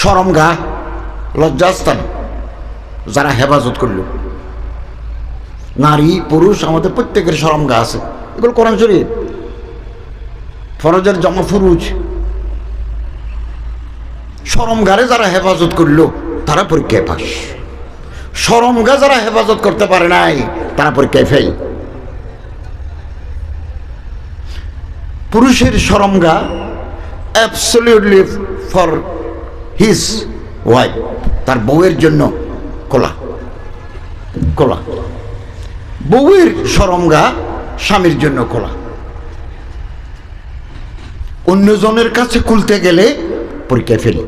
সরমগা লজ্জাস্থান, যারা হেফাজত করল। নারী, পুরুষ, আমাদের প্রত্যেকের সরমগা আছে। এগুলো করেন চলি ফরজের জমা ফুরুজ। সরমগারে যারা হেফাজত করল, তারা পরীক্ষায় পাস সরমগা যারা হেফাজত করতে পারে নাই, তারা পরীক্ষায় ফেল। পুরুষের শরমগা অ্যাবসলিউটলি ফর হিজ ওয়াইফ তার বউয়ের জন্য খোলা খোলা বউয়ের শরমগা স্বামীর জন্য খোলা অন্যজনের কাছে খুলতে গেলে পরীক্ষায় ফেলি।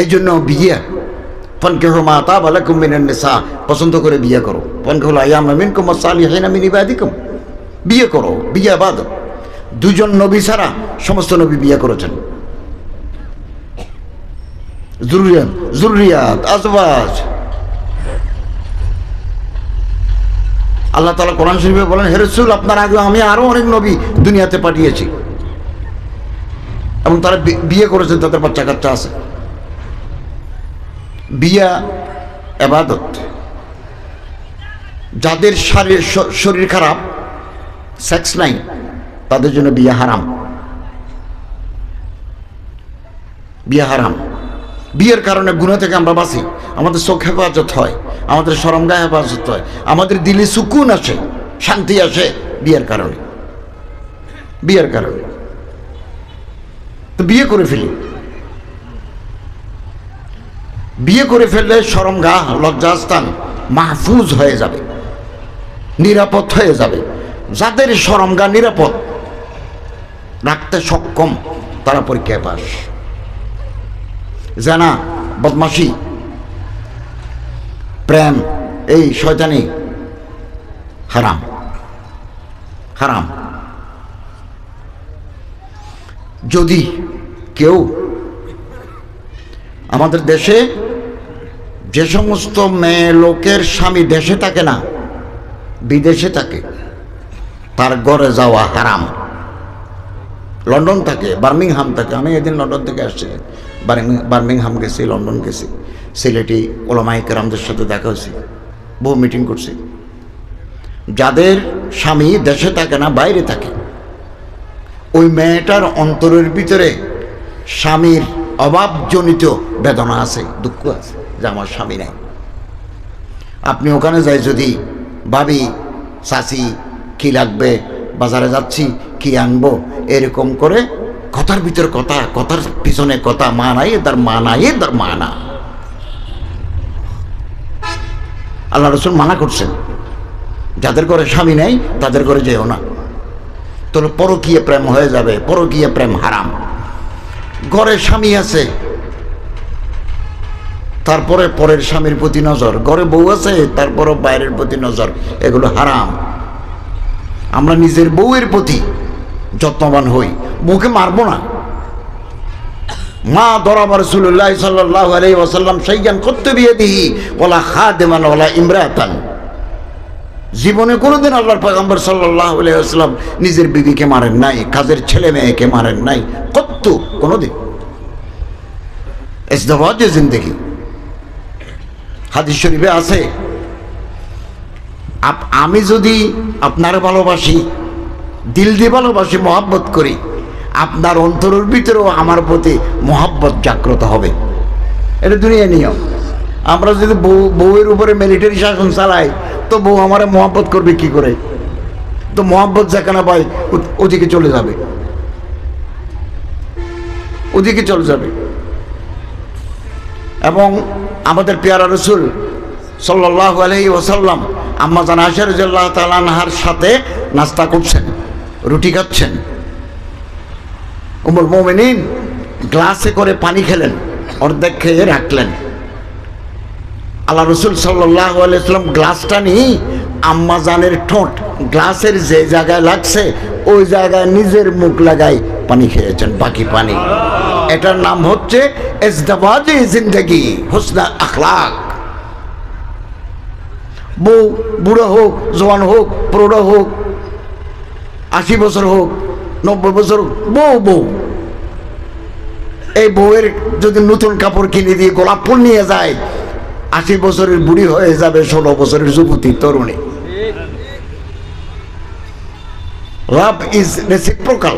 এই জন্য বিয়ে ফনকে হো মাতা বালা কুমিনের নেশা পছন্দ করে বিয়ে করো। ফনকে হলো আয়াম সালি হাইনা মিনি বাদিকুম বিয়ে করো, বিয়ে বাদ। দুজন নবী ছাড়া সমস্ত নবী বিয়ে করেছেন। আল্লাহ তালা কোরআন শরীফে বলেন হেরসুল আপনার আগে আমি আরও অনেক নবী দুনিয়াতে পাঠিয়েছি। এবং তারা বিয়ে করেছেন, তাদের বাচ্চা কাচ্চা আছে। বিয়া, এবাদত। যাদের শরীর খারাপ সেক্স নাই তাদের জন্য বিয়ে হারাম। বিয়ে হারাম। বিয়ের কারণে গুণা থেকে আমরা বাঁচি। আমাদের চোখ হেফাজত হয়, আমাদের সরমগা হেফাজত হয়, আমাদের দিলে সুকুন আসে, শান্তি আসে বিয়ের কারণে। বিয়ের কারণে। তো বিয়ে করে ফেলি। বিয়ে করে ফেললে সরমগা লজ্জাস্থান, মাহফুজ হয়ে যাবে, নিরাপদ হয়ে যাবে। যাদের সরমগা নিরাপদ, রাখতে সক্ষম, তারা পরীক্ষায় পাস জানা বদমাসি প্রেম, এই শয়তানি, হারাম হারাম। যদি কেউ আমাদের দেশে যে সমস্ত মেয়ে লোকের স্বামী দেশে থাকে না, বিদেশে থাকে তার ঘরে যাওয়া হারাম। লন্ডন থাকে, বার্মিংহাম থাকে। আমি এদিন লন্ডন থেকে আসছি। বার্মিংহাম গেছি, লন্ডন গেছি। সিলেটি ওলামাই কেরামদের সাথে দেখা হয়েছে। বহু মিটিং করছি। যাদের স্বামী দেশে থাকে না, বাইরে থাকে, ওই মেয়েটার অন্তরের ভিতরে স্বামীর অভাবজনিত বেদনা আছে, দুঃখ আছে যে আমার স্বামী নাই। আপনি ওখানে যাই যদি ভাবি, চাচি কি লাগবে? বাজারে যাচ্ছি, কি আনব? এরকম করে কথার ভিতর কথা, কথার পিছনে কথা, মা নাই, তার মা নাই, তার মা না। আল্লাহ রসুল মানা করছেন, যাদের ঘরে স্বামী নেই, তাদের ঘরে যেও না। তাহলে পরকীয় প্রেম হয়ে যাবে, পরকীয় প্রেম হারাম। ঘরে স্বামী আছে, তারপরে পরের স্বামীর প্রতি নজর। ঘরে বউ আছে তারপরে বাইরের প্রতি নজর। এগুলো হারাম। আমরা নিজের বউয়ের প্রতি যত্নবান হই। বউকে মারবো না। মা দরাবা রসুল্লাহ সাল্লাহ আলাই ওয়াসাল্লাম সেইজ্ঞান করতে বিয়ে দিহি, ওলা খা দেমান ওলা ইমরাতান। জীবনে কোনোদিন আল্লাহর পয়গম্বর সাল্লাহ আলাইসাল্লাম নিজের বিবিকে মারেন নাই, কাজের ছেলে মেয়েকে মারেন নাই কত কোনোদিন। ইসদাবাজ জিন্দগি। হাদিস শরীফে আছে আমি যদি আপনার ভালোবাসি, দিল দিয়ে ভালোবাসি, মহাব্বত করি, আপনার অন্তরের ভিতরেও আমার প্রতি মহাব্বত জাগ্রত হবে। এটা দুনিয়া নিয়ম। আমরা যদি বউ বউয়ের উপরে মিলিটারি শাসন চালাই, তো বউ আমার মহাব্বত করবে কি করে? তো মহাব্বত যেখানে পাই ওদিকে চলে যাবে। ওদিকে চলে যাবে। এবং আমাদের পেয়ারা রসুল সাল্লাহ আলহি ওসাল্লাম আম্মা জান আশারুজ্লাহ তালানহার সাথে নাস্তা করছেন, রুটি খাচ্ছেন। উমর মোমিনিন গ্লাসে করে পানি খেলেন, অর্ধেক খেয়ে রাখলেন। আল্লাহ রসুল সাল্লাহ আলাইসাল্লাম গ্লাসটা নিয়ে আম্মা জানের ঠোঁট গ্লাসের যে জায়গায় লাগছে, ওই জায়গায় নিজের মুখ লাগাই পানি খেয়েছেন, বাকি পানি। এটার নাম হচ্ছে এজদাবাজি জিন্দগি, হুসনা আখলাক। বউ, বুড়ো হোক, জোয়ান হোক প্রৌঢ় হোক, আশি বছর হোক, নব্বই বছর বউ বউ। এই বউয়ের যদি নতুন কাপড় কিনে দিয়ে গোলাপ ফুল নিয়ে যায়, আশি বছরের বুড়ি হয়ে যাবে, ষোলো বছরের যুবতী তরুণী। লাভ ইজ রেসিপ্রোকাল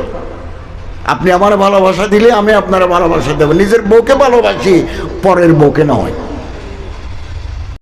আপনি আমার ভালোবাসা দিলে আমি আপনার ভালোবাসা দেবো। নিজের বউকে ভালোবাসি, পরের বউকে নয়।